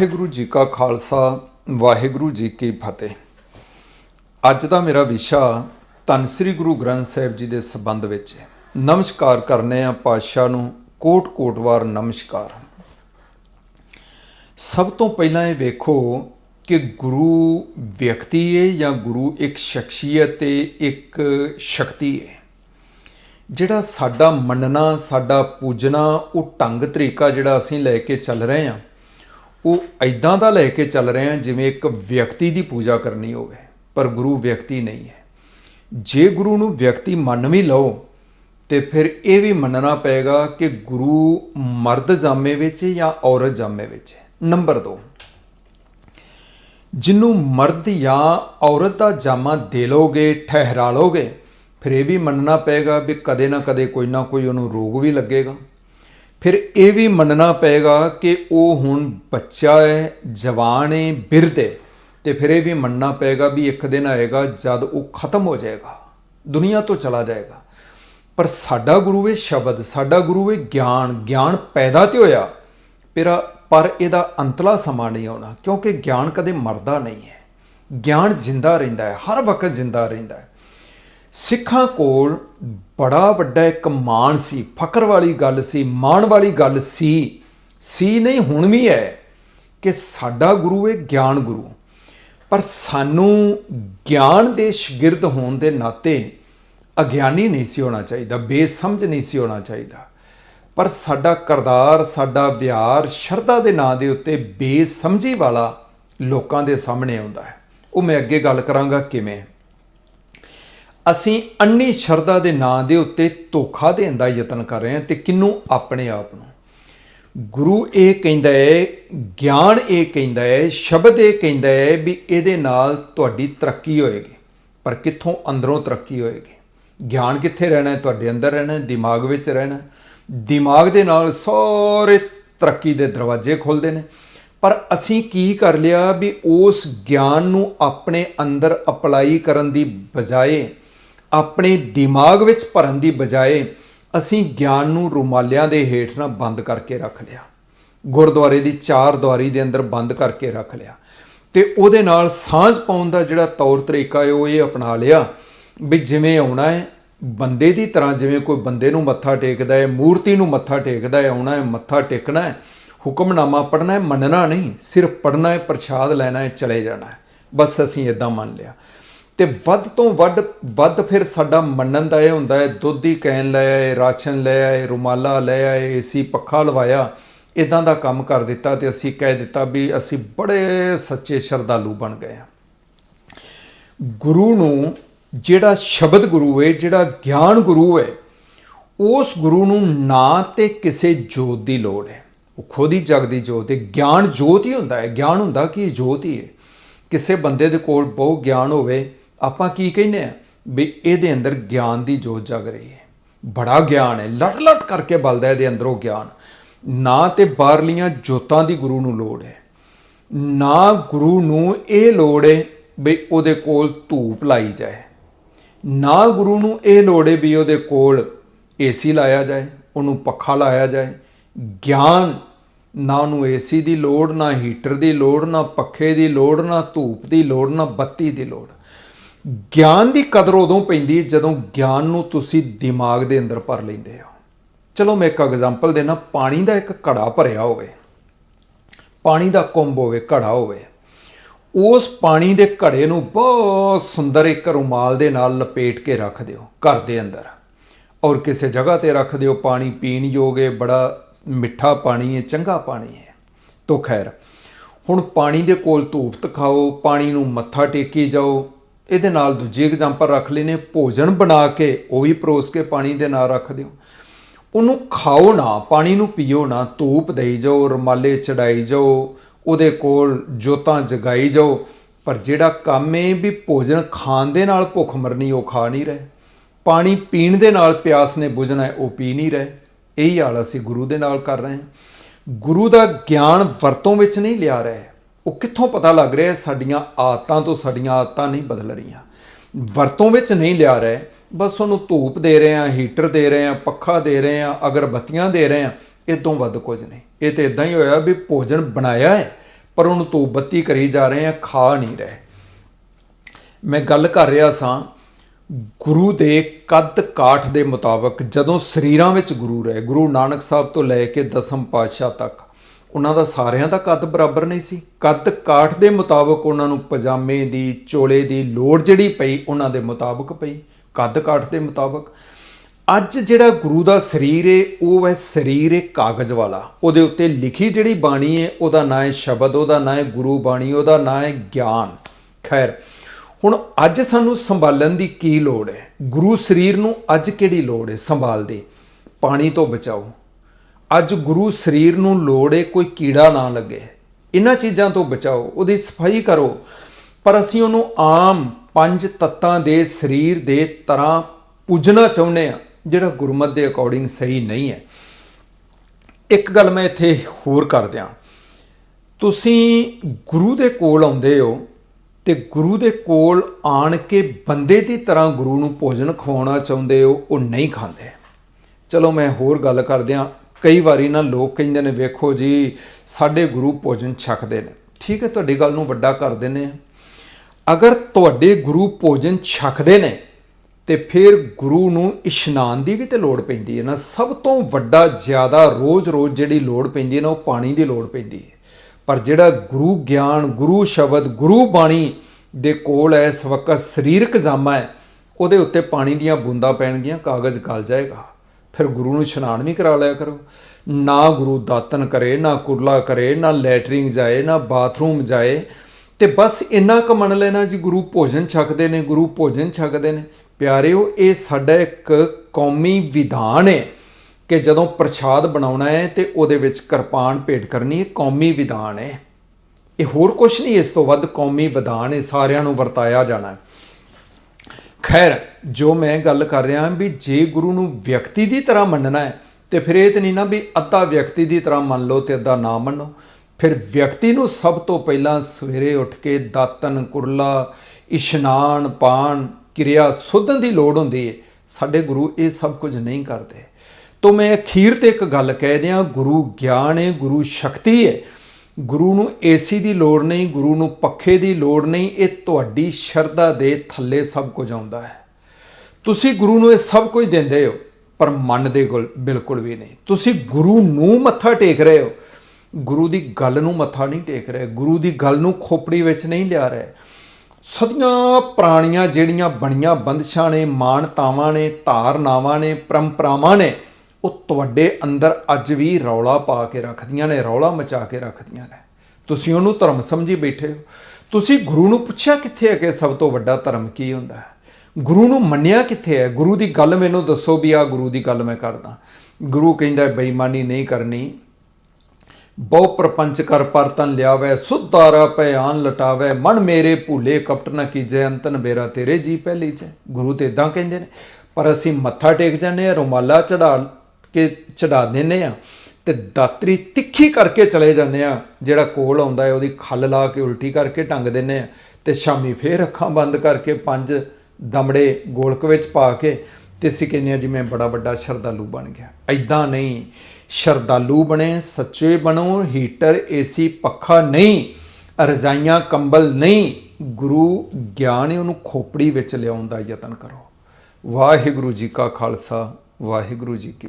ਵਾਹਿਗੁਰੂ ਜੀ ਕਾ ਖਾਲਸਾ, ਵਾਹਿਗੁਰੂ ਜੀ ਕੀ ਫਤਿਹ। ਅੱਜ ਦਾ ਮੇਰਾ ਵਿਸ਼ਾ ਧੰਨ ਸ੍ਰੀ ਗੁਰੂ ਗ੍ਰੰਥ ਸਾਹਿਬ ਜੀ ਦੇ ਸੰਬੰਧ ਵਿੱਚ ਹੈ। ਨਮਸਕਾਰ ਕਰਨੇ ਆ ਪਾਤਸ਼ਾਹ ਨੂੰ ਕੋਟ ਕੋਟਵਾਰ ਨਮਸਕਾਰ। ਸਭ ਤੋਂ ਪਹਿਲਾਂ ਇਹ ਵੇਖੋ ਕਿ ਗੁਰੂ ਵਿਅਕਤੀ ਹੈ ਜਾਂ ਗੁਰੂ ਇੱਕ ਸ਼ਖਸੀਅਤ ਤੇ ਇੱਕ ਸ਼ਕਤੀ ਹੈ। ਜਿਹੜਾ ਸਾਡਾ ਮੰਨਣਾ, ਸਾਡਾ ਪੂਜਣਾ, ਉਹ ਢੰਗ ਤਰੀਕਾ ਜਿਹੜਾ ਅਸੀਂ ਲੈ ਕੇ ਚੱਲ ਰਹੇ ਹਾਂ ਉਹ ਐਦਾਂ ਦਾ ਲੈ ਕੇ ਚੱਲ ਰਹੇ ਹਾਂ ਜਿਵੇਂ ਇੱਕ ਵਿਅਕਤੀ ਦੀ ਪੂਜਾ ਕਰਨੀ ਹੋਵੇ, ਪਰ ਗੁਰੂ ਵਿਅਕਤੀ ਨਹੀਂ ਹੈ। ਜੇ ਗੁਰੂ ਨੂੰ ਵਿਅਕਤੀ ਮੰਨ ਵੀ ਲਓ, ਤੇ ਫਿਰ ਇਹ ਵੀ ਮੰਨਣਾ ਪਏਗਾ ਕਿ ਗੁਰੂ ਮਰਦ ਜਾਮੇ ਵਿੱਚ ਜਾਂ ਔਰਤ ਜਾਮੇ ਵਿੱਚ ਨੰਬਰ 2 ਜਿਹਨੂੰ ਮਰਦ ਜਾਂ ਔਰਤ ਦਾ ਜਾਮਾ ਦੇ ਲੋਗੇ ਠਹਿਰਾ ਲੋਗੇ ਫਿਰ ਇਹ ਵੀ ਮੰਨਣਾ ਪਏਗਾ ਵੀ ਕਦੇ ਨਾ ਕਦੇ ਕੋਈ ਨਾ ਕੋਈ ਉਹਨੂੰ ਰੋਗ ਵੀ ਲੱਗੇਗਾ। ਫਿਰ ਇਹ ਵੀ ਮੰਨਣਾ ਪਏਗਾ ਕਿ ਉਹ ਹੁਣ ਬੱਚਾ ਹੈ, ਜਵਾਨ ਹੈ, ਬਿਰਧ ਹੈ। ਤੇ ਫਿਰ ਇਹ ਵੀ ਮੰਨਣਾ ਪਏਗਾ ਵੀ ਇੱਕ ਦਿਨ ਆਏਗਾ ਜਦ ਉਹ ਖਤਮ ਹੋ ਜਾਏਗਾ, ਦੁਨੀਆ ਤੋਂ ਚਲਾ ਜਾਏਗਾ। ਪਰ ਸਾਡਾ ਗੁਰੂ ਹੈ ਸ਼ਬਦ, ਸਾਡਾ ਗੁਰੂ ਹੈ ਗਿਆਨ ਗਿਆਨ ਪੈਦਾ ਤੇ ਹੋਇਆ, ਪਰ ਪਰ ਇਹਦਾ ਅੰਤਲਾ ਸਮਾਂ ਨਹੀਂ ਆਉਣਾ, ਕਿਉਂਕਿ ਗਿਆਨ ਕਦੇ ਮਰਦਾ ਨਹੀਂ ਹੈ। ਗਿਆਨ ਜਿੰਦਾ ਰਹਿੰਦਾ ਹੈ, ਹਰ ਵਕਤ ਜਿੰਦਾ ਰਹਿੰਦਾ ਹੈ। ਸਿੱਖਾਂ ਕੋਲ ਬੜਾ ਵੱਡਾ ਇੱਕ ਮਾਣ ਸੀ ਫਕਰ ਵਾਲੀ ਗੱਲ ਸੀ, ਮਾਣ ਵਾਲੀ ਗੱਲ ਸੀ ਸੀ ਨਹੀਂ, ਹੁਣ ਵੀ ਹੈ ਕਿ ਸਾਡਾ ਗੁਰੂ ਇਹ ਗਿਆਨ ਗੁਰੂ। ਪਰ ਸਾਨੂੰ ਗਿਆਨ ਦੇ ਸ਼ਗਿਰਦ ਹੋਣ ਦੇ ਨਾਤੇ ਅਗਿਆਨੀ ਨਹੀਂ ਸੀ ਹੋਣਾ ਚਾਹੀਦਾ, ਬੇਸਮਝ ਨਹੀਂ ਸੀ ਹੋਣਾ ਚਾਹੀਦਾ। ਪਰ ਸਾਡਾ ਕਰਦਾਰ, ਸਾਡਾ ਵਿਹਾਰ ਸ਼ਰਧਾ ਦੇ ਨਾਂ ਦੇ ਉੱਤੇ ਬੇਸਮਝੀ ਵਾਲਾ ਲੋਕਾਂ ਦੇ ਸਾਹਮਣੇ ਆਉਂਦਾ ਹੈ। ਉਹ ਮੈਂ ਅੱਗੇ ਗੱਲ ਕਰਾਂਗਾ ਕਿਵੇਂ? ਅਸੀਂ ਅੰਨੀ ਸ਼ਰਧਾ ਦੇ ਨਾਂ ਦੇ ਉੱਤੇ ਧੋਖਾ ਦੇਣ ਦਾ ਯਤਨ ਕਰ ਰਹੇ ਹਾਂ ਤੇ ਕਿੰਨੂੰ ਆਪਣੇ ਆਪ ਨੂੰ? ਗੁਰੂ ਇਹ ਕਹਿੰਦਾ ਹੈ ਗਿਆਨ ਇਹ ਕਹਿੰਦਾ ਹੈ ਸ਼ਬਦ ਇਹ ਕਹਿੰਦਾ ਹੈ ਵੀ ਇਹਦੇ ਨਾਲ ਤੁਹਾਡੀ ਤਰੱਕੀ ਹੋਏਗੀ। ਪਰ ਕਿੱਥੋਂ ਅੰਦਰੋਂ ਤਰੱਕੀ ਹੋਏਗੀ? ਗਿਆਨ ਕਿੱਥੇ ਰਹਿਣਾ ਹੈ ਤੁਹਾਡੇ ਅੰਦਰ ਰਹਿਣਾ ਹੈ ਦਿਮਾਗ ਵਿੱਚ ਰਹਿਣਾ ਦਿਮਾਗ ਦੇ ਨਾਲ ਸਾਰੇ ਤਰੱਕੀ ਦੇ ਦਰਵਾਜ਼ੇ ਖੁੱਲਦੇ ਨੇ। ਪਰ ਅਸੀਂ ਕੀ ਕਰ ਲਿਆ ਵੀ ਉਸ ਗਿਆਨ ਨੂੰ ਆਪਣੇ ਅੰਦਰ ਅਪਲਾਈ ਕਰਨ ਦੀ ਬਜਾਏ ਆਪਣੇ ਦਿਮਾਗ ਵਿੱਚ ਭਰਨ ਦੀ ਬਜਾਏ ਅਸੀਂ ਗਿਆਨ ਨੂੰ ਰੁਮਾਲਿਆਂ ਦੇ ਹੇਠ ਨਾ ਬੰਦ ਕਰਕੇ ਰੱਖ ਲਿਆ। ਗੁਰਦੁਆਰੇ ਦੀ ਚਾਰ ਦੁਆਰੀ ਦੇ ਅੰਦਰ ਬੰਦ ਕਰਕੇ ਰੱਖ ਲਿਆ। ਤੇ ਉਹਦੇ ਨਾਲ ਸਾਂਝ ਪਾਉਣ ਦਾ ਜਿਹੜਾ ਤੌਰ ਤਰੀਕਾ ਹੈ, ਉਹ ਇਹ ਅਪਣਾ ਲਿਆ ਵੀ ਜਿਵੇਂ ਆਉਣਾ ਹੈ, ਬੰਦੇ ਦੀ ਤਰ੍ਹਾਂ ਜਿਵੇਂ ਕੋਈ ਬੰਦੇ ਨੂੰ ਮੱਥਾ ਟੇਕਦਾ ਹੈ, ਮੂਰਤੀ ਨੂੰ ਮੱਥਾ ਟੇਕਦਾ ਹੈ, ਆਉਣਾ ਹੈ, ਮੱਥਾ ਟੇਕਣਾ ਹੈ, ਹੁਕਮਨਾਮਾ ਪੜਨਾ ਹੈ, ਮੰਨਣਾ ਨਹੀਂ, ਸਿਰਫ ਪੜਨਾ ਹੈ, ਪ੍ਰਸ਼ਾਦ ਲੈਣਾ ਹੈ, ਚਲੇ ਜਾਣਾ ਹੈ। ਬਸ ਅਸੀਂ ਇਦਾਂ ਮੰਨ ਲਿਆ। ਤੇ ਵੱਧ ਤੋਂ ਵੱਧ ਵੱਧ ਫਿਰ ਸਾਡਾ ਮੰਨਣ ਦਾ ਇਹ ਹੁੰਦਾ ਹੈ, ਦੁੱਧ ਦੀ ਕੈਨ ਲੈ ਆਏ, ਰਾਸ਼ਨ ਲੈ ਆਏ, ਰੁਮਾਲਾ ਲੈ ਆਏ, ਏਸੀ ਪੱਖਾ ਲਵਾਇਆ ਇਦਾਂ ਦਾ ਕੰਮ ਕਰ ਦਿੱਤਾ ਤੇ ਅਸੀਂ ਕਹਿ ਦਿੱਤਾ ਵੀ ਅਸੀਂ ਬੜੇ ਸੱਚੇ ਸ਼ਰਧਾਲੂ ਬਣ ਗਏ ਹਾਂ। ਗੁਰੂ ਨੂੰ ਜਿਹੜਾ ਸ਼ਬਦ ਗੁਰੂ ਹੈ, ਜਿਹੜਾ ਗਿਆਨ ਗੁਰੂ ਹੈ, ਉਸ ਗੁਰੂ ਨੂੰ ਨਾ ਤੇ ਕਿਸੇ ਜੋਤ ਦੀ ਲੋੜ ਹੈ। ਉਹ ਖੁਦ ਹੀ ਜਗ ਦੀ ਜੋਤ ਹੈ। ਗਿਆਨ ਜੋਤ ਹੀ ਹੁੰਦਾ ਹੈ। ਗਿਆਨ ਹੁੰਦਾ ਕਿ ਜੋਤ ਹੀ ਹੈ। ਕਿਸੇ ਬੰਦੇ ਦੇ ਕੋਲ ਬਹੁਤ ਗਿਆਨ ਹੋਵੇ ਆਪਾਂ ਕੀ ਕਹਿੰਦੇ ਆ? ਵੀ ਇਹਦੇ ਅੰਦਰ ਗਿਆਨ ਦੀ ਜੋਤ ਜਗ ਰਹੀ ਹੈ। ਬੜਾ ਗਿਆਨ ਹੈ। ਲਟ ਲਟ ਕਰਕੇ ਬਲਦਾ ਇਹਦੇ ਅੰਦਰੋਂ ਗਿਆਨ। ਨਾ ਤੇ ਬਾਹਰਲੀਆਂ ਜੋਤਾਂ ਦੀ ਗੁਰੂ ਨੂੰ ਲੋੜ ਹੈ। ਨਾ ਗੁਰੂ ਨੂੰ ਇਹ ਲੋੜ ਹੈ ਵੀ ਉਹਦੇ ਕੋਲ ਧੂਪ ਲਾਈ ਜਾਏ। ਨਾ ਗੁਰੂ ਨੂੰ ਇਹ ਲੋੜ ਹੈ ਵੀ ਉਹਦੇ ਕੋਲ ਏਸੀ ਲਾਇਆ ਜਾਏ, ਉਹਨੂੰ ਪੱਖਾ ਲਾਇਆ ਜਾਏ। ਗਿਆਨ ਨਾ ਉਹਨੂੰ ਏਸੀ ਦੀ ਲੋੜ, ਨਾ ਹੀਟਰ ਦੀ ਲੋੜ, ਨਾ ਪੱਖੇ ਦੀ ਲੋੜ, ਨਾ ਧੂਪ ਦੀ ਲੋੜ, ਨਾ ਬੱਤੀ ਦੀ ਲੋੜ। ਗਿਆਨ ਦੀ ਕਦਰ ਉਦੋਂ ਪੈਂਦੀ ਜਦੋਂ ਗਿਆਨ ਨੂੰ ਤੁਸੀਂ ਦਿਮਾਗ ਦੇ ਅੰਦਰ ਭਰ ਲੈਂਦੇ ਹੋ। ਚਲੋ ਮੈਂ ਇੱਕ ਐਗਜ਼ਾਮਪਲ ਦੇਣਾ ਪਾਣੀ ਦਾ ਇੱਕ ਘੜਾ ਭਰਿਆ ਹੋਵੇ। ਪਾਣੀ ਦਾ ਕੁੰਭ ਹੋਵੇ, ਘੜਾ ਹੋਵੇ। ਉਸ ਪਾਣੀ ਦੇ ਘੜੇ ਨੂੰ ਬਹੁਤ ਸੁੰਦਰ ਇੱਕ ਰੁਮਾਲ ਦੇ ਨਾਲ ਲਪੇਟ ਕੇ ਰੱਖ ਦਿਓ ਘਰ ਦੇ ਅੰਦਰ। ਔਰ ਕਿਸੇ ਜਗ੍ਹਾ ਤੇ ਰੱਖ ਦਿਓ, ਪਾਣੀ ਪੀਣ ਯੋਗ ਹੈ, ਬੜਾ ਮਿੱਠਾ ਪਾਣੀ ਹੈ, ਚੰਗਾ ਪਾਣੀ ਹੈ। ਤੋ ਖੈਰ, ਹੁਣ ਪਾਣੀ ਦੇ ਕੋਲ ਧੂਪ ਤਖਾਓ ਪਾਣੀ ਨੂੰ ਮੱਥਾ ਟੇਕੀ ਜਾਓ ਇਹਦੇ ਨਾਲ ਦੂਜੀ ਐਗਜ਼ਾਮਪਲ ਰੱਖ ਲੈਨੇ ਭੋਜਨ ਬਣਾ ਕੇ ਉਹ ਵੀ ਪਰੋਸ ਕੇ ਪਾਣੀ ਦੇ ਨਾਲ ਰੱਖ ਦਿਓ। ਉਹਨੂੰ ਖਾਓ ਨਾ, ਪਾਣੀ ਨੂੰ ਪੀਓ ਨਾ, ਧੂਪ ਦੇਈ ਜਾਓ, ਰਮਾਲੇ ਚੜਾਈ ਜਾਓ, ਉਹਦੇ ਕੋਲ ਜੋਤਾਂ ਜਗਾਈ ਜਾਓ, ਪਰ ਜਿਹੜਾ ਕੰਮ ਹੈ ਵੀ ਭੋਜਨ ਖਾਣ ਦੇ ਨਾਲ ਭੁੱਖ ਮਰਨੀ, ਉਹ ਖਾ ਨਹੀਂ ਰਹੇ। ਪਾਣੀ ਪੀਣ ਦੇ ਨਾਲ ਪਿਆਸ ਨੇ ਬੁਝਣਾ ਉਹ ਪੀ ਨਹੀਂ ਰਹੇ। ਇਹੀ ਹਾਲ ਅਸੀਂ ਗੁਰੂ ਦੇ ਨਾਲ ਕਰ ਰਹੇ ਹਾਂ। ਗੁਰੂ ਦਾ ਗਿਆਨ ਵਰਤੋਂ ਵਿੱਚ ਨਹੀਂ ਲਿਆ ਰਹੇ। ਉਹ ਕਿੱਥੋਂ ਪਤਾ ਲੱਗ ਰਿਹਾ ਸਾਡੀਆਂ ਆਦਤਾਂ ਤੋਂ ਸਾਡੀਆਂ ਆਦਤਾਂ ਨਹੀਂ ਬਦਲ ਰਹੀਆਂ? ਵਰਤੋਂ ਵਿੱਚ ਨਹੀਂ ਲਿਆ ਰਹੇ ਬਸ ਉਹਨੂੰ ਧੂਪ ਦੇ ਰਹੇ ਆ ਹੀਟਰ ਦੇ ਰਹੇ ਆ ਪੱਖਾ ਦੇ ਰਹੇ ਆ ਅਗਰਬੱਤੀਆਂ ਦੇ ਰਹੇ ਆ ਇਹ ਤੋਂ ਵੱਧ ਕੁਝ ਨਹੀਂ। ਇਹ ਤੇ ਇਦਾਂ ਹੀ ਹੋਇਆ ਵੀ ਭੋਜਨ ਬਣਾਇਆ ਹੈ, ਪਰ ਉਹਨੂੰ ਧੂਪ ਬੱਤੀ ਕਰੀ ਜਾ ਰਹੇ ਆ ਖਾ ਨਹੀਂ ਰਹੇ। ਮੈਂ ਗੱਲ ਕਰ ਰਿਹਾ ਸਾਂ ਗੁਰੂ ਦੇ ਕੱਦ ਕਾਠ ਦੇ ਮੁਤਾਬਕ, ਜਦੋਂ ਸਰੀਰਾਂ ਵਿੱਚ ਗੁਰੂ ਰਹੇ, ਗੁਰੂ ਨਾਨਕ ਸਾਹਿਬ ਤੋਂ ਲੈ ਕੇ ਦਸਮ ਪਾਤਸ਼ਾਹ ਤੱਕ ਉਹਨਾਂ ਦਾ ਸਾਰਿਆਂ ਦਾ ਕੱਦ ਬਰਾਬਰ ਨਹੀਂ ਸੀ। ਕੱਦ ਕਾਠ ਦੇ ਮੁਤਾਬਕ ਉਹਨਾਂ ਨੂੰ ਪਜਾਮੇ ਦੀ, ਚੋਲੇ ਦੀ ਲੋੜ ਜਿਹੜੀ ਪਈ, ਉਹਨਾਂ ਦੇ ਮੁਤਾਬਕ ਪਈ। ਕੱਦ ਕਾਠ ਦੇ ਮੁਤਾਬਕ। ਅੱਜ ਜਿਹੜਾ ਗੁਰੂ ਦਾ ਸਰੀਰ ਏ, ਉਹ ਹੈ ਸਰੀਰ ਏ ਕਾਗਜ਼ ਵਾਲਾ। ਉਹਦੇ ਉੱਤੇ ਲਿਖੀ ਜਿਹੜੀ ਬਾਣੀ ਏ, ਉਹਦਾ ਨਾਂ ਹੈ ਸ਼ਬਦ, ਉਹਦਾ ਨਾਂ ਹੈ ਗੁਰੂ ਬਾਣੀ, ਉਹਦਾ ਨਾਂ ਹੈ ਗਿਆਨ। ਖੈਰ, ਹੁਣ ਅੱਜ ਸਾਨੂੰ ਸੰਭਾਲਣ ਦੀ ਕੀ ਲੋੜ ਹੈ ਗੁਰੂ ਸਰੀਰ ਨੂੰ ਅੱਜ ਕਿਹੜੀ ਲੋੜ ਹੈ ਸੰਭਾਲ ਦੀ ਪਾਣੀ ਤੋਂ ਬਚਾਓ। ਅੱਜ ਗੁਰੂ ਸਰੀਰ ਨੂੰ ਲੋੜ ਹੈ ਕੋਈ ਕੀੜਾ ਨਾ ਲੱਗੇ। ਇਹਨਾਂ ਚੀਜ਼ਾਂ ਤੋਂ ਬਚਾਓ, ਉਹਦੀ ਸਫ਼ਾਈ ਕਰੋ। ਪਰ ਅਸੀਂ ਉਹਨੂੰ ਆਮ ਪੰਜ ਤੱਤਾਂ ਦੇ ਸਰੀਰ ਦੇ ਤਰ੍ਹਾਂ ਪੂਜਣਾ ਚਾਹੁੰਦੇ ਆ ਜਿਹੜਾ ਗੁਰਮਤ ਦੇ ਅਕੋਰਡਿੰਗ ਸਹੀ ਨਹੀਂ ਹੈ। ਇੱਕ ਗੱਲ ਮੈਂ ਇੱਥੇ ਹੋਰ ਕਰ ਦਿਆਂ। ਤੁਸੀਂ ਗੁਰੂ ਦੇ ਕੋਲ ਆਉਂਦੇ ਹੋ ਤੇ ਗੁਰੂ ਦੇ ਕੋਲ ਆਣ ਕੇ ਬੰਦੇ ਦੀ ਤਰ੍ਹਾਂ ਗੁਰੂ ਨੂੰ ਭੋਜਨ ਖਵਾਉਣਾ ਚਾਹੁੰਦੇ ਹੋ, ਉਹ ਨਹੀਂ ਖਾਂਦੇ। ਚਲੋ ਮੈਂ ਹੋਰ ਗੱਲ ਕਰਦਿਆਂ ਕਈ ਵਾਰੀ ਨਾ ਲੋਕ ਕਹਿੰਦੇ ਨੇ, ਵੇਖੋ ਜੀ, ਸਾਡੇ ਗੁਰੂ ਭੋਜਨ ਛਕਦੇ ਨੇ। ਠੀਕ ਹੈ, ਤੁਹਾਡੀ ਗੱਲ ਨੂੰ ਵੱਡਾ ਕਰ ਦਿੰਦੇ ਆ ਅਗਰ ਤੁਹਾਡੇ ਗੁਰੂ ਭੋਜਨ ਛਕਦੇ ਨੇ, ਤੇ ਫਿਰ ਗੁਰੂ ਨੂੰ ਇਸ਼ਨਾਨ ਦੀ ਵੀ ਤੇ ਲੋੜ ਪੈਂਦੀ ਹੈ ਨਾ। ਸਭ ਤੋਂ ਵੱਡਾ ਜ਼ਿਆਦਾ ਰੋਜ਼-ਰੋਜ਼ ਜਿਹੜੀ ਲੋੜ ਪੈਂਦੀ ਹੈ ਨਾ, ਉਹ ਪਾਣੀ ਦੀ ਲੋੜ ਪੈਂਦੀ ਹੈ। ਪਰ ਜਿਹੜਾ ਗੁਰੂ ਗਿਆਨ, ਗੁਰੂ ਸ਼ਬਦ, ਗੁਰੂ ਬਾਣੀ ਦੇ ਕੋਲ ਹੈ, ਇਸ ਵਕਤ ਸਰੀਰਕ ਜਾਮਾ ਹੈ, ਉਹਦੇ ਉੱਤੇ ਪਾਣੀ ਦੀਆਂ ਬੂੰਦਾਂ ਪੈਣਗੀਆਂ, ਕਾਗਜ਼ ਗਲ ਜਾਏਗਾ। ਫਿਰ ਗੁਰੂ ਨੂੰ ਇਸ਼ਨਾਨ ਵੀ ਕਰਾ ਲਿਆ ਕਰੋ। ਨਾ ਗੁਰੂ ਦਾਤਨ ਕਰੇ, ਨਾ ਕੁਰਲਾ ਕਰੇ, ਨਾ ਲੈਟਰਿੰਗ ਜਾਏ, ਨਾ ਬਾਥਰੂਮ ਜਾਏ। ਤੇ ਬਸ ਇੰਨਾ ਕੁ ਮੰਨ ਲੈਣਾ ਜੀ, ਗੁਰੂ ਭੋਜਨ ਛਕਦੇ ਨੇ, ਗੁਰੂ ਭੋਜਨ ਛਕਦੇ ਨੇ। ਪਿਆਰਿਓ, ਇਹ ਸਾਡਾ ਇੱਕ ਕੌਮੀ ਵਿਧਾਨ ਹੈ ਕਿ ਜਦੋਂ ਪ੍ਰਸ਼ਾਦ ਬਣਾਉਣਾ ਹੈ ਤੇ ਉਹਦੇ ਵਿੱਚ ਕਿਰਪਾਨ ਭੇਟ ਕਰਨੀ ਹੈ ਕੌਮੀ ਵਿਧਾਨ ਹੈ। ਇਹ ਹੋਰ ਕੁਝ ਨਹੀਂ, ਇਸ ਤੋਂ ਵੱਧ ਕੌਮੀ ਵਿਧਾਨ ਹੈ, ਸਾਰਿਆਂ ਨੂੰ ਵਰਤਾਇਆ ਜਾਣਾ ਖੈਰ ਜੋ ਮੈਂ ਗੱਲ ਕਰ ਰਿਹਾ ਹਾਂ ਵੀ ਜੇ ਗੁਰੂ ਨੂੰ ਵਿਅਕਤੀ ਦੀ ਤਰ੍ਹਾਂ ਮੰਨਣਾ ਹੈ, ਤੇ ਫਿਰ ਇਹ ਤੇ ਨਹੀਂ ਨਾ ਵੀ ਅੱਧਾ ਵਿਅਕਤੀ ਦੀ ਤਰ੍ਹਾਂ ਮੰਨ ਲਓ ਤੇ ਅੱਧਾ ਨਾ ਮੰਨੋ। ਫਿਰ ਵਿਅਕਤੀ ਨੂੰ ਸਭ ਤੋਂ ਪਹਿਲਾਂ ਸਵੇਰੇ ਉੱਠ ਕੇ ਦਾਤਨ ਕੁਰਲਾ, ਇਸ਼ਨਾਨ ਪਾਨ ਕਿਰਿਆ ਸੁਧਨ ਦੀ ਲੋੜ ਹੁੰਦੀ ਹੈ ਸਾਡੇ ਗੁਰੂ ਇਹ ਸਭ ਕੁਝ ਨਹੀਂ ਕਰਦੇ। ਤੋਂ ਮੈਂ ਅਖੀਰ ਤੇ ਇੱਕ ਗੱਲ ਕਹਿ ਦਿਆਂ, ਗੁਰੂ ਗਿਆਨ ਹੈ ਗੁਰੂ ਸ਼ਕਤੀ ਹੈ ਗੁਰੂ ਨੂੰ ਏਸੀ ਦੀ ਲੋੜ ਨਹੀਂ, ਗੁਰੂ ਨੂੰ ਪੱਖੇ ਦੀ ਲੋੜ ਨਹੀਂ, ਇਹ ਤੁਹਾਡੀ ਸ਼ਰਧਾ ਦੇ ਥੱਲੇ ਸਭ ਕੁਝ ਆਉਂਦਾ ਹੈ। ਤੁਸੀਂ ਗੁਰੂ ਨੂੰ ਇਹ ਸਭ ਕੁਝ ਦਿੰਦੇ ਹੋ, ਪਰ ਮੰਨਦੇ ਗੁਲ- ਬਿਲਕੁਲ ਵੀ ਨਹੀਂ। ਤੁਸੀਂ ਗੁਰੂ ਨੂੰ ਮੱਥਾ ਟੇਕ ਰਹੇ ਹੋ। ਗੁਰੂ ਦੀ ਗੱਲ ਨੂੰ ਮੱਥਾ ਨਹੀਂ ਟੇਕ ਰਹੇ। ਗੁਰੂ ਦੀ ਗੱਲ ਨੂੰ ਖੋਪੜੀ ਵਿੱਚ ਨਹੀਂ ਲਿਆ ਰਹੇ। ਸਦੀਆਂ ਪੁਰਾਣੀਆਂ ਜਿਹੜੀਆਂ ਬਣੀਆਂ ਬੰਦਸ਼ਾਂ ਨੇ, ਮਾਨਤਾਵਾਂ ਨੇ, ਧਾਰਨਾਵਾਂ ਨੇ, ਪਰੰਪਰਾਵਾਂ ਨੇ, ਉਹ ਤੁਹਾਡੇ ਅੰਦਰ ਅੱਜ ਵੀ ਰੌਲਾ ਪਾ ਕੇ ਰੱਖਦੀਆਂ ਨੇ, ਰੌਲਾ ਮਚਾ ਕੇ ਰੱਖਦੀਆਂ ਨੇ। ਤੁਸੀਂ ਉਹਨੂੰ ਧਰਮ ਸਮਝੀ ਬੈਠੇ ਹੋ। ਤੁਸੀਂ ਗੁਰੂ ਨੂੰ ਪੁੱਛਿਆ ਕਿੱਥੇ ਹੈ ਕਿ ਸਭ ਤੋਂ ਵੱਡਾ ਧਰਮ ਕੀ ਹੁੰਦਾ ਹੈ? ਗੁਰੂ ਨੂੰ ਮੰਨਿਆ ਕਿੱਥੇ ਹੈ? ਗੁਰੂ ਦੀ ਗੱਲ ਮੈਨੂੰ ਦੱਸੋ ਵੀ ਆ ਗੁਰੂ ਦੀ ਗੱਲ ਮੈਂ ਕਰਦਾ। ਗੁਰੂ ਕਹਿੰਦਾ ਬੇਈਮਾਨੀ ਨਹੀਂ ਕਰਨੀ। ਬਹੁ ਪ੍ਰਪੰਚ ਕਰ ਪਰਤਨ ਲਿਆਵੇ ਸੁਧਾਰਾ ਪੈ ਆਨ ਲਟਾਵੇ। ਮਨ ਮੇਰੇ ਭੂਲੇ ਕਪਟ ਨ ਕੀਜੈ, ਅੰਤਨ ਬੇਰਾ ਤੇਰੇ ਜੀ ਪਹਿਲੀ ਚ ਗੁਰੂ ਤੇ ਇਦਾਂ ਕਹਿੰਦੇ ਨੇ। ਪਰ ਅਸੀਂ ਮੱਥਾ ਟੇਕ ਜਾਂਦੇ ਆ ਰੁਮਾਲਾ ਚੜਾ ਕੇ ਚੜਾ ਦਿੰਦੇ ਆ ਤੇ ਦਾਤਰੀ ਤਿੱਖੀ ਕਰਕੇ ਚਲੇ ਜਾਂਦੇ ਆ ਜਿਹੜਾ ਕੋਲ ਆਉਂਦਾ ਹੈ, ਉਹਦੀ ਖੱਲ ਲਾ ਕੇ ਉਲਟੀ ਕਰਕੇ ਟੰਗ ਦਿੰਦੇ ਆ ਤੇ ਸ਼ਾਮੀ ਫੇਰ ਅੱਖਾਂ ਬੰਦ ਕਰਕੇ ਪੰਜ ਦਮੜੇ ਗੋਲਕ ਵਿੱਚ ਪਾ ਕੇ ਤੇ ਅਸੀਂ ਕਹਿੰਦੇ ਆ ਜੀ ਮੈਂ ਬੜਾ ਵੱਡਾ ਸ਼ਰਧਾਲੂ ਬਣ ਗਿਆ। ਐਦਾਂ ਨਹੀਂ। ਸ਼ਰਧਾਲੂ ਬਣੇ, ਸੱਚੇ ਬਣੋ, ਹੀਟਰ, ਏਸੀ, ਪੱਖਾ ਨਹੀਂ, ਰਜਾਈਆਂ, ਕੰਬਲ ਨਹੀਂ। ਗੁਰੂ ਗਿਆਨ ਉਹਨੂੰ ਖੋਪੜੀ ਵਿੱਚ ਲਿਆਉਣ ਦਾ ਯਤਨ ਕਰੋ। ਵਾਹਿਗੁਰੂ ਜੀ ਕਾ ਖਾਲਸਾ, ਵਾਹਿਗੁਰੂ ਜੀ ਕੀ ਫਤਿਹ।